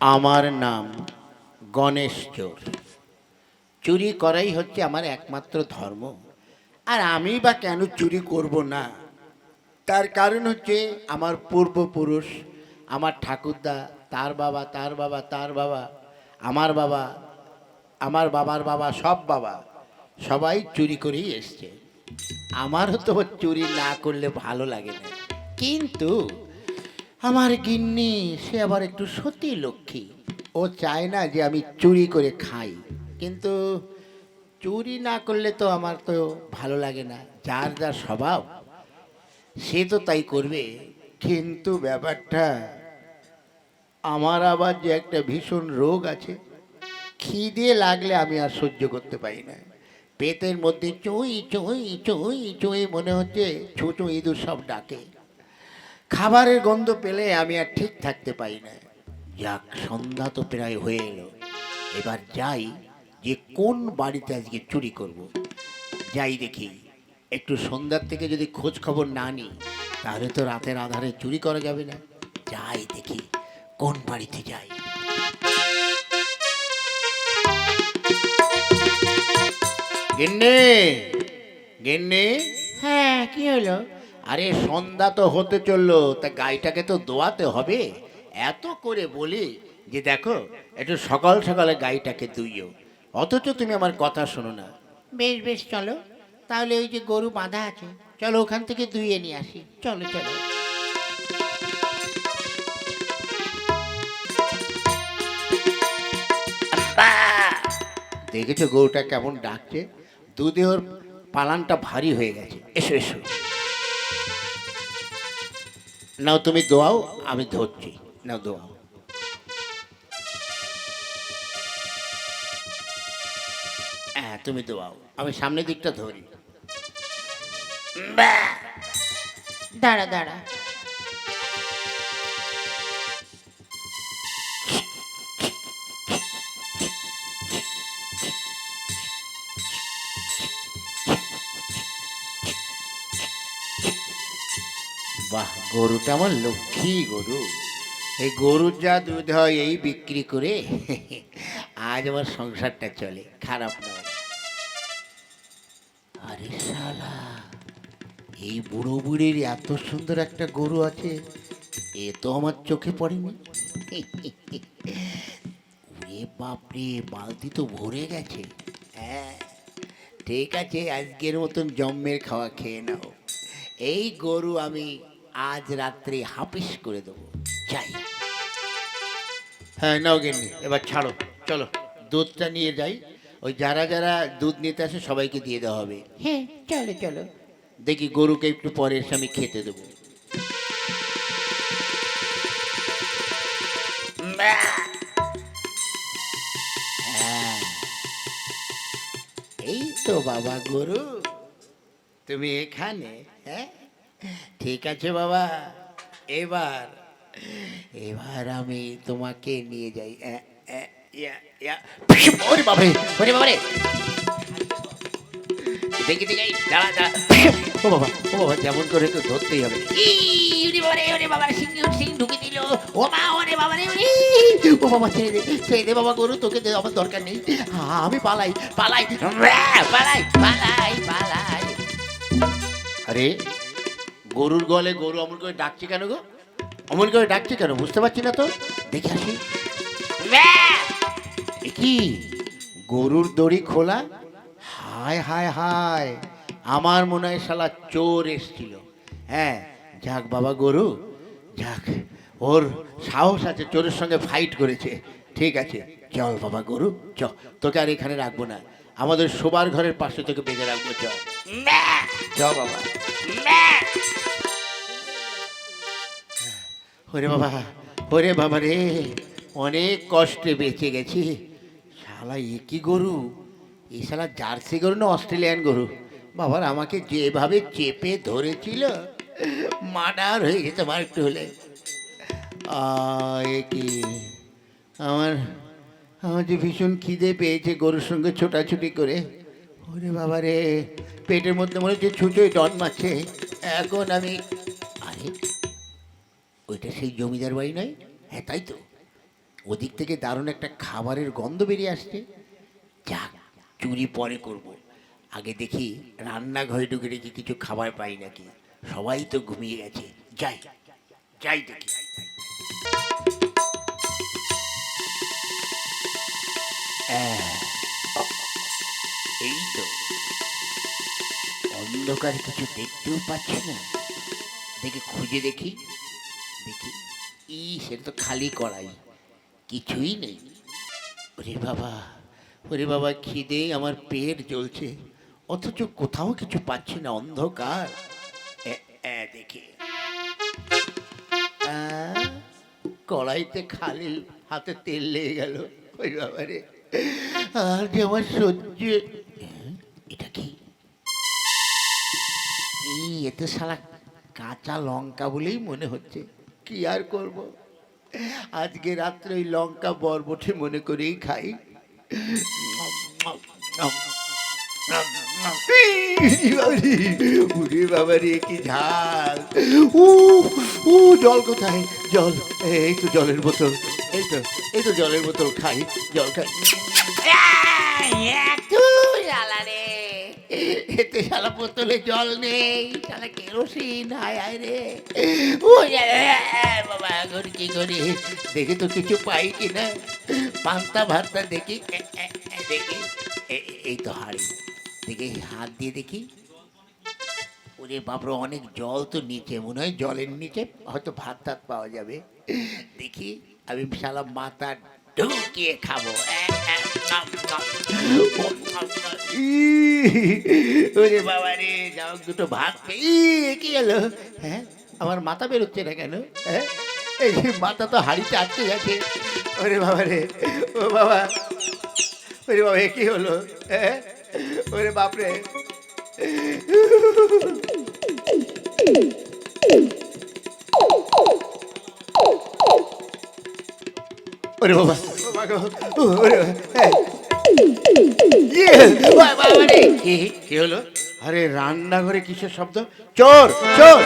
আমার নাম গণেশ চোর। চুরি করাই হচ্ছে আমার একমাত্র ধর্ম। আর আমি বা কেন চুরি করব না? তার কারণ হচ্ছে আমার পূর্বপুরুষ, আমার ঠাকুরদা, তার বাবা তার বাবা তার বাবা, আমার বাবা, আমার বাবার বাবা, সব বাবা, সবাই চুরি করেই এসছে। আমারও তো চুরি না করলে ভালো লাগে না। কিন্তু আমার গিন্নি, সে আবার একটু সতী লক্ষ্মী। ও চায় না যে আমি চুরি করে খাই। কিন্তু চুরি না করলে তো আমার তো ভালো লাগে না, যার যার স্বভাব। সে তো তাই করবে। কিন্তু ব্যাপারটা, আমার আবার যে একটা ভীষণ রোগ আছে, খিদে লাগলে আমি আর সহ্য করতে পারি না। পেটের মধ্যে চুই চুই চুই চুই মনে হচ্ছে ছোটো ইঁদুর সব ডাকে। খাবারের গন্ধ পেলে আমি আর ঠিক থাকতে পারি না। যাক, সন্ধ্যা তো প্রায় হয়ে এলো। এবার যাই যে কোন বাড়িতে আজকে চুরি করব। যাই দেখি, একটু সন্ধ্যার থেকে যদি খোঁজ খবর না নিই, তাহলে তো রাতের আধারে চুরি করা যাবে না। যাই দেখি, কোন বাড়িতে যাই। গেন্নে গেন্নে। হ্যাঁ কি হলো? আরে সন্ধ্যা তো হতে চলল তা গাইটাকে তো দোয়াতে হবে। এত করে বলি যে দেখো একটু সকাল সকালে গাইটাকে দুইও অথচ তুমি আমার কথা শোনো না। বেশ বেশ চলো। তাহলে ওই যে গরু বাঁধা আছে চলো ওখান থেকে দুইয়ে নিয়ে আসি। চলো চলো। দেখেছ গরুটা কেমন ডাকছে? দুদেহর পালানটা ভারী হয়ে গেছে। এসো এসো। নাও তুমি দোয়াও, আমি ধরছি। নাও দোয়াও। হ্যাঁ তুমি দোয়াও। আমি সামনের দিকটা ধরি। দাঁড়া দাঁড়া। বাহ, গরুটা আমার লক্ষ্মী গরু। এই গরুর যা দুধ হয়, এই বিক্রি করে আজ আমার সংসারটা চলে, খারাপ নয়। আরে শালা, এই বুড়ো বুড়ির এত সুন্দর একটা গরু আছে, এ তো আমার চোখে পড়েনি। ওরে বাপরে, বালতি তো ভরে গেছে। হ্যাঁ ঠিক আছে, আজকের মতন জম্মের খাওয়া খেয়ে নাও। এই গরু আমি আজ রাত্রে হাপিস করে দেবো। চাই হ্যাঁ নাও গেননি এবার ছাড়ো। চলো দুধটা নিয়ে যাই। ওই যারা যারা দুধ নিতে আসে সবাইকে দিয়ে দেওয়া হবে। হ্যাঁ চলো চলো। দেখি গরুকে একটু পরে এসে আমি খেতে দেবো। হ্যাঁ। এই তো বাবা গরু। তুমি এখানে হ্যাঁ? ঠিক আছে বাবা। এবার এবার আমি তোমাকে নিয়ে যাই। বাবারে যেমন করে তো ধরতেই হবে। সিং সিং ঢুকে দিল। ও মা ও বাবা ছেড়ে দে ছেড়ে দে বাবা গরু তোকে আমার দরকার নেই। আমি পালাই পালাই। ম্যা, পালাই পালাই পালাই। আরে গরুর গলে গরু অমন করে ডাকছে কেন গো? অমন করে ডাকছে কেন? বুঝতে পারছি না তো। দেখে আসি। কি গরুর দড়ি খোলা? হায় হায় হায় আমার মনে হয় শালা চোর এসছিল। হ্যাঁ যাক বাবা গরু যাক ওর সাহস আছে চোরের সঙ্গে ফাইট করেছে। ঠিক আছে চল বাবা গরু চ তোকে আর এখানে রাখব না। আমাদের শোবার ঘরের পাশে তোকে বেঁধে রাখব চ। চ বাবা। ওরে বাবা ওরে বাবা রে, অনেক কষ্টে বেঁচে গেছি। শালা, এ কি গরু? এই শালা জার্সি গরু না অস্ট্রেলিয়ান গরু? বাবার আমাকে যেভাবে চেপে ধরেছিল মার্ডার হয়ে যেতে আমার একটু হলে। এ কি, আমার আমার যে ভীষণ খিদে পেয়েছে গরুর সঙ্গে ছোটাছুটি করে। ওরে বাবা রে, পেটের মধ্যে মনে হচ্ছে ছুঁচোয় ডন মারছে। এখন আমি, আরে ওইটা সেই জমিদার বাড়ি নয়? হ্যাঁ তাই তো। ওদিক থেকে দারুণ একটা খাবারের গন্ধ বেরিয়ে আসছে। যাক, চুরি পরে করব। আগে দেখি রান্নাঘরে ঢুকে দেখি কিছু খাবার পাই নাকি। সবাই তো ঘুমিয়ে গেছে। যাই যাই দেখি। এই তো। অন্ধকার কিছু দেখতেও পাচ্ছি না। দেখে খুঁজে দেখি। ই সেটা তো খালি কড়াই কিছুই নেই। ওরে বাবা ওরে বাবা খিদে আমার পেট জ্বলছে। অথচ কোথাও কিছু পাচ্ছি না অন্ধকার। দেখি। কড়াইতে খালি হাতে তেল লেগে গেল। ওই বাবা রে আর যে আমার সহ্য হ্যাঁ, এটা কি? এতে শালা কাঁচা লঙ্কা বলেই মনে হচ্ছে। কি আর করব? আজকে রাত্রে ওই লঙ্কা বরবটে মনে করেই খাই। উরে বাবা কি ঝাল। উ উ, জল কোথায়? জল, এই তো জলের বোতল, এই তো এই তো জলের বোতল খাই, জল খাই। এতে শালা বোতলে জল নেই শালা কেরোসিন হায় হায় রে। ও বাবা এখন কি করি দেখি তো কিছু পাই কি না। পান্তা ভাতটা দেখি দেখি। এই তো হাড়ি। দেখি হাত দিয়ে দেখি। ওরে বাপরে অনেক জল তো নিচে মনে হয় জলের নিচে হয়তো ভাত টাত পাওয়া যাবে। দেখি আমি শালা মাথা ঢুকিয়ে খাব ইহ, ওরে বাবা রে যাও দুটো ভাত পেয়ে কি হলো হ্যাঁ আমার মাথা বেরোচ্ছে না কেন হ্যাঁ এই মাথা তো হাড়িতে আটকে গেছে ওরে বাবা রে ও বাবা ওরে বাবা এ কি হলো হ্যাঁ ওরে বাপরে ওরে বাবা কি হলো? আরে রান্নাঘরে কিসের শব্দ? চোর চোর!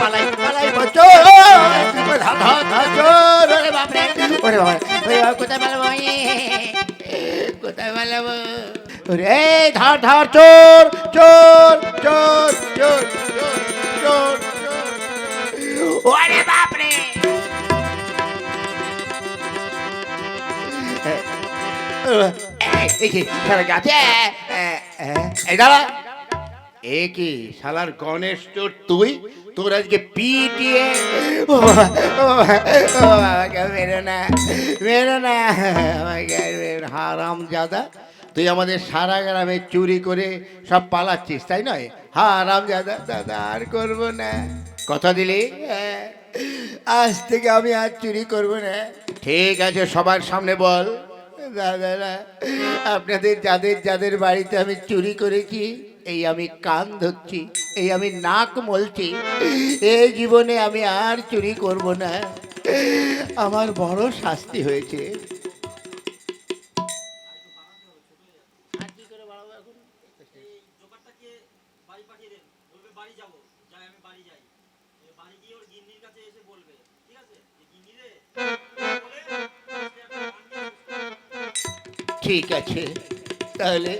পালাই পালাই চোর! চোর! ওরে বাপরে! ওরে বাবা কোথায় পালাবো? কোথায় পালাবো? ওরে ধর ধর চোর চোর চোর চোর চোর চোর চোর! ওরে বাপরে! এই দাঁড়া। এ কি শালার গণেশ তোর তুই? তোর আজকে পিটিয়ে আমাকে মেরো না মেরো না, আমাকে হারাম জাদা। তুই আমাদের সারা গ্রামে চুরি করে সব পালাচ্ছিস, তাই নয়? হারাম জাদা, দাদা, আর করব না। কথা দিলি। আজ থেকে আমি আর চুরি করব না। ঠিক আছে, সবার সামনে বল। দাদারা, আপনাদের যাদের যাদের বাড়িতে আমি চুরি করেছি, এই আমি কান ধরছি, এই আমি নাক মলছি, এই জীবনে আমি আর চুরি করব না। আমার বড় শাস্তি হয়েছে। গিন্নি রে ঠিক আছে। তাহলে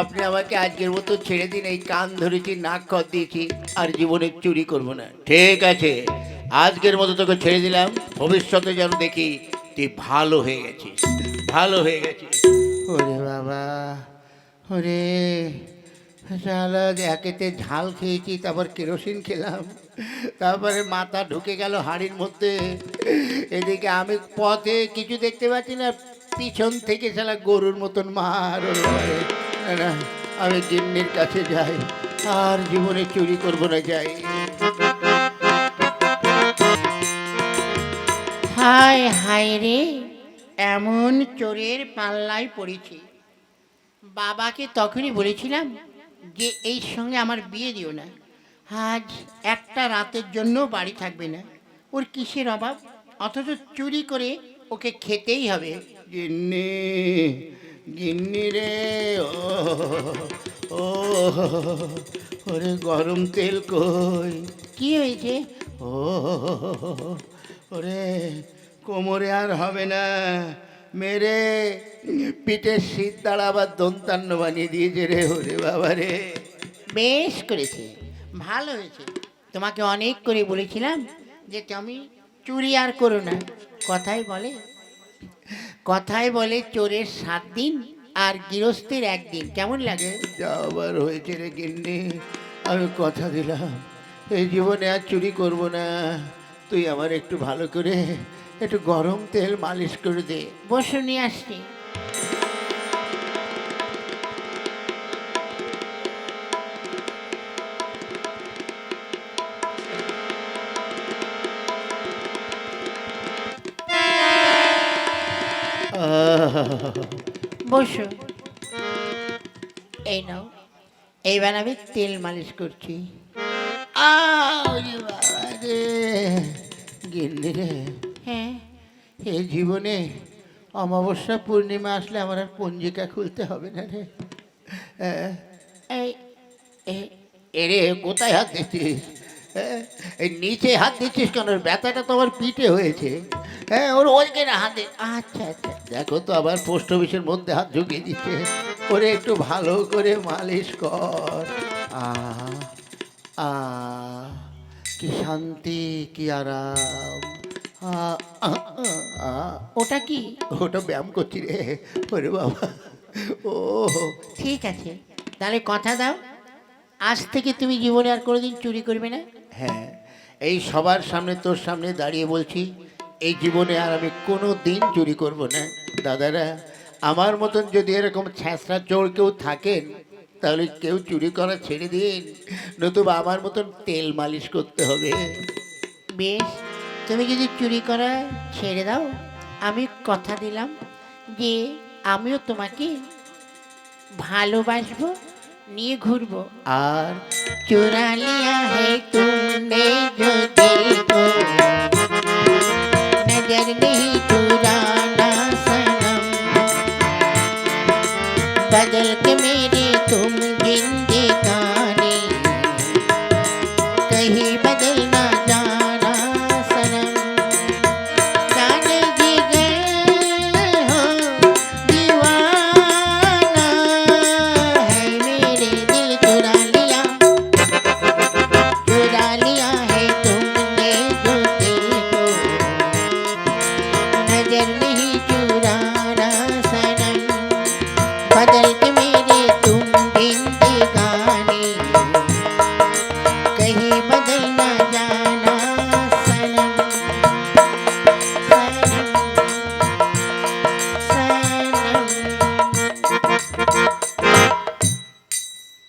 আপনি আমাকে আজকের মতো ছেড়ে দিন, এই কান ধরেছি, নাক কর দিয়েছি, আর জীবনে চুরি করব না। ঠিক আছে, আজকের মতো তোকে ছেড়ে দিলাম। ভবিষ্যতে যেন দেখি তুই ভালো হয়ে গেছিস, ভালো হয়ে গেছিস। ওরে বাবা, ওরে একেতে ঝাল খেয়েছি, তারপর কেরোসিন খেলাম, তারপরে মাথা ঢুকে গেল হাড়ির মধ্যে। এদিকে আমি পথে কিছু দেখতে পাচ্ছি না পিছন থেকে শালা গরুর মতন মার আমি গিন্নির কাছে যাই, আর জীবনে চুরি করব না যাই। হায় হায় রে, এমন চোরের পাল্লায় পড়েছি। বাবাকে তখনই বলেছিলাম যে, এই সঙ্গে আমার বিয়ে দিও না। আজ একটা রাতের জন্য বাড়ি থাকবে না। ওর কিসের অভাব? অথচ চুরি করে ওকে খেতেই হবে। গিন্নি গিন্নি রে ও ওরে গরম তেল কই? কি হয়েছে? ও ওরে কোমরে আর হবে না। মেরে পিঠের শীত দাঁড়া আবার দন্তান্ন বানিয়ে দিয়েছে রে ওরে বাবা রে। বেশ করেছে ভালো হয়েছে। তোমাকে অনেক করে বলেছিলাম যে তুমি চুরি আর করো না। কথাই বলে কথাই বলে চোরের সাত দিন আর গৃহস্থের একদিন কেমন লাগে? যা আবার হয়েছে রে গিন্নি আমি কথা দিলাম। এই জীবনে আর চুরি করব না। তুই আমার একটু ভালো করে একটু গরম তেল মালিশ করে দে। বসে নিয়ে আসছি। বসো। এই নাও। এইবার আমি তেল মালিশ করছি। ওরে রে। হ্যাঁ। এই জীবনে অমাবস্যা পূর্ণিমা আসলে আমার আর পঞ্জিকা খুলতে হবে না রে। হ্যাঁ এরে কোথায় হাত দিচ্ছিস? এই নিচে হাত দিচ্ছিস কেন? ব্যথাটা তো আমার পিঠে হয়েছে। হ্যাঁ ওর ওইখানে হাতে আচ্ছা আচ্ছা। দেখো তো আবার পোস্ট অফিসের মধ্যে হাত ঢুকিয়ে দিচ্ছে। ওরে একটু ভালো করে মালিশ কর। আ আ কি শান্তি কি আরাম। ওটা কি? ওটা ব্যায়াম করছি রে। ওরে বাবা। ও। ঠিক আছে। তাহলে কথা দাও। আজ থেকে তুমি জীবনে আর কোনোদিন চুরি করবে না। হ্যাঁ এই সবার সামনে তোর সামনে দাঁড়িয়ে বলছি, এই জীবনে আর আমি কোনো দিন চুরি করব না। দাদারা, আমার মতন যদি এরকম ছ্যাঁচড়া চোর কেউ থাকেন, তাহলে কেউ চুরি করা ছেড়ে দিন, নতুবা আমার মতন তেল মালিশ করতে হবে। বেশ, তুমি যদি চুরি করা ছেড়ে দাও, আমি কথা দিলাম যে আমিও তোমাকে ভালোবাসবো। नी घुरब आर चुरा लिया है तुमने जो दिल को नज़र नहीं चुराना सनम बदल के मेरे तुम